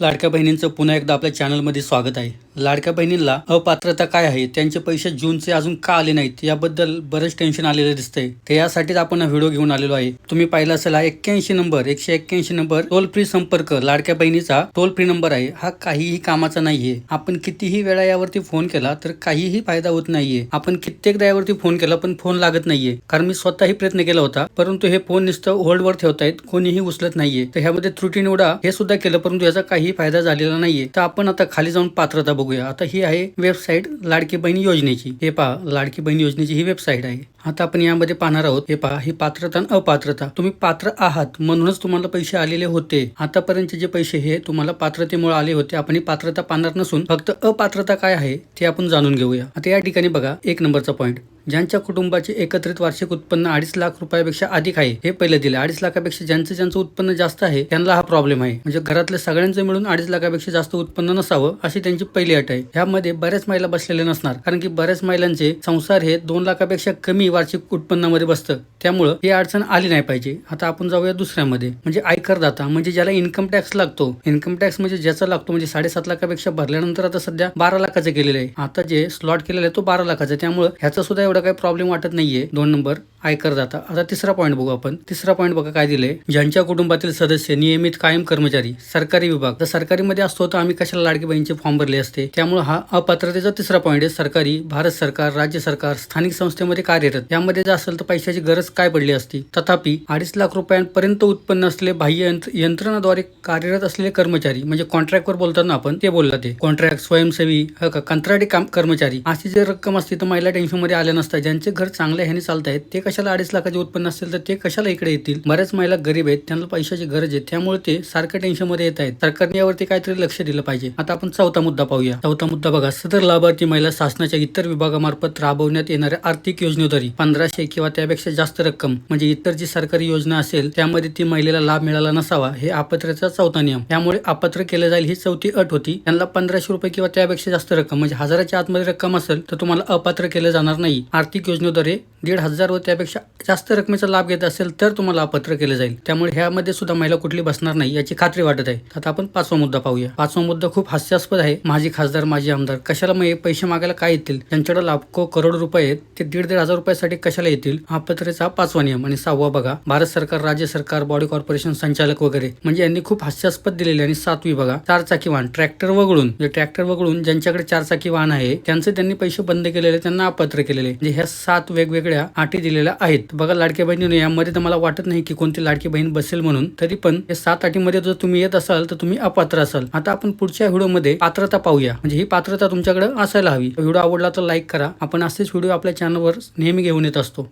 लाडक्या बहिणींचं पुन्हा एकदा आपल्या चॅनलमध्ये स्वागत आहे. लाडक्या बहिणींना अपात्रता काय आहे? त्यांचे पैसे जूनचे अजून का आले नाहीत? याबद्दल बरेच टेन्शन आलेलं दिसतंय. तर यासाठीच आपण हा व्हिडिओ घेऊन आलेलो आहे. तुम्ही पाहिला असेल हा एक्क्याऐंशी नंबर एकशे एक्क्याऐंशी नंबर टोल फ्री संपर्क लाडक्या बहिणीचा टोल फ्री नंबर आहे. हा काहीही कामाचा नाहीये. आपण कितीही वेळा यावरती फोन केला तर काहीही फायदा होत नाहीये. आपण कित्येकदा यावरती फोन केला पण फोन लागत नाहीये. कारण मी स्वतःही प्रयत्न केला होता परंतु हे फोन नुसतं होल्डवर ठेवतायत कोणीही उचलत नाहीये. तर ह्यामध्ये त्रुटी निवडा. हे सुद्धा केलं परंतु याचा काही फायदा झालेला नाहीये. तर आपण आता खाली जाऊन पात्रता बघू. बघूया. आता ही आहे वेबसाईट लाडकी बहिणी योजनेची. हे पहा लाडकी बहिणी योजनेची ही वेबसाईट आहे. आता आपण यामध्ये पाहणार आहोत हे पहा ही पात्रता आणि अपात्रता. तुम्ही पात्र आहात म्हणूनच तुम्हाला पैसे आलेले होते. आतापर्यंतचे जे पैसे हे तुम्हाला पात्रतेमुळे आले होते आपण ही पात्रता पाहणार नसून फक्त अपात्रता काय आहे ते आपण जाणून घेऊया. आता या ठिकाणी बघा एक नंबरचा पॉईंट ज्यांच्या कुटुंबाचे एकत्रित वार्षिक उत्पन्न अडीच लाख रुपयापेक्षा अधिक आहे हे पहिले दिले. अडीच लाखापेक्षा ज्यांचं ज्यांचं उत्पन्न जास्त आहे त्यांना हा प्रॉब्लेम आहे. म्हणजे घरातल्या सगळ्यांचं मिळून अडीच लाखापेक्षा जास्त उत्पन्न नसावं अशी त्यांची पहिली अट आहे. ह्यामध्ये बऱ्याच महिला बसलेल्या नसणार कारण की बऱ्याच महिलांचे संसार हे दोन लाखापेक्षा कमी वार्षिक उत्पन्नामध्ये बसतं. त्यामुळं ही अडचण आली नाही पाहिजे. आता आपण जाऊया दुसऱ्यामध्ये. म्हणजे आयकरदाता म्हणजे ज्याला इन्कम टॅक्स लागतो. इन्कम टॅक्स म्हणजे ज्याचा लागतो म्हणजे साडेसात लाखापेक्षा भरल्यानंतर आता सध्या बारा लाखाचं केलेलं आहे. आता जे स्लॉट केलेलं आहे तो बारा लाखाचा आहे. ह्याचा सुद्धा एवढा काही प्रॉब्लेम वाटत नाहीये. दोन नंबर आयकरदाता आता तिसरा पॉईंट बघू आपण. तिसरा पॉईंट बघा काय दिलंय? ज्यांच्या कुटुंबातील सदस्य नियमित कायम कर्मचारी सरकारी विभाग. तर सरकारीमध्ये असतो तर आम्ही कशाला लाडकी बहिणीचे फॉर्म भरले असते? त्यामुळे हा अपात्रतेचा तिसरा पॉईंट आहे. सरकारी भारत सरकार राज्य सरकार स्थानिक संस्थेमध्ये कार्यरत. यामध्ये जर असेल तर पैशाची गरज काय पडली असती? तथापि अडीच लाख रुपयांपर्यंत उत्पन्न असलेले बाह्य यंत्र- यंत्रणाद्वारे कार्यरत असलेले कर्मचारी म्हणजे कॉन्ट्रॅक्टवर बोलताना आपण ते बोलला ते. कॉन्ट्रॅक्ट स्वयंसेवी ह का कंत्राटी काम कर्मचारी अशी जर रक्कम असते तर महिला टेन्शनमध्ये आल्या नसतात ज्यांचे घर चांगल्या ह्याने चालत आहेत ते कशाला अडीच लाखाचे उत्पन्न असेल तर ते कशाला इकडे येतील? बऱ्याच महिला गरीब आहेत त्यांना पैशाची गरज आहे. त्यामुळे ते सारखं टेन्शनमध्ये येत आहेत. सरकारने यावरती काहीतरी लक्ष दिलं पाहिजे. आता आपण चौथा मुद्दा पाहूया. चौथा मुद्दा बघा. सदर लाभार्थी महिला शासनाच्या इतर विभागामार्फत राबवण्यात येणाऱ्या आर्थिक योजनेद्वारे पंधराशे किंवा त्यापेक्षा जास्त रक्कम म्हणजे इतर जी सरकारी योजना असेल त्यामध्ये ती महिलेला लाभ मिळाला नसावा हे अपात्रतेचा चौथा नियम. त्यामुळे अपात्र केलं जाईल ही चौथी अट होती. त्यांना पंधराशे रुपये किंवा त्यापेक्षा जास्त रक्कम म्हणजे हजाराच्या आतमध्ये रक्कम असेल तर तुम्हाला अपात्र केलं जाणार नाही. आर्थिक योजनेद्वारे दीड हजार व त्यापेक्षा जास्त रकमेचा लाभ घेत असेल तर तुम्हाला अपात्र केलं जाईल. त्यामुळे ह्यामध्ये सुद्धा महिला कुठली बसणार नाही याची खात्री वाटत आहे. आता आपण पाचवा मुद्दा पाहूया. पाचवा मुद्दा खूप हास्यास्पद आहे. माझी खासदार माझी आमदार कशाला मग पैसे मागायला काय येतील? ज्यांच्याकडे लाखो करोड रुपये आहेत ते दीड दीड हजार रुपयासाठी कशाला येतील? अपात्रतेचा पाचवा नियम आणि सहावा बघा. भारत सरकार राज्य सरकार बॉडी कॉर्पोरेशन संचालक वगैरे म्हणजे यांनी खूप हास्यास्पद दिलेले आणि सातवी बघा. चार चाकी वाहन ट्रॅक्टर वगळून जे ट्रॅक्टर वगळून ज्यांच्याकडे चार चाकी वाहन आहे त्यांचे त्यांनी पैसे बंद केलेले त्यांना अपात्र केलेले. म्हणजे ह्या सात वेगवेगळ्या आठी दिलेल्या आहेत. बघा लाडक्या बहिणीने यामध्ये तर मला वाटत नाही की कोणती लाडकी बहीण बसेल म्हणून. तरी पण या सात आठीमध्ये जर तुम्ही येत असाल तर तुम्ही अपात्र असाल. आता आपण पुढच्या व्हिडिओमध्ये पात्रता पाहूया. म्हणजे ही पात्रता तुमच्याकडे असायला हवी. व्हिडिओ आवडला तर लाईक करा. आपण असेच व्हिडिओ आपल्या चॅनलवर नेहमी घेऊन येत असतो.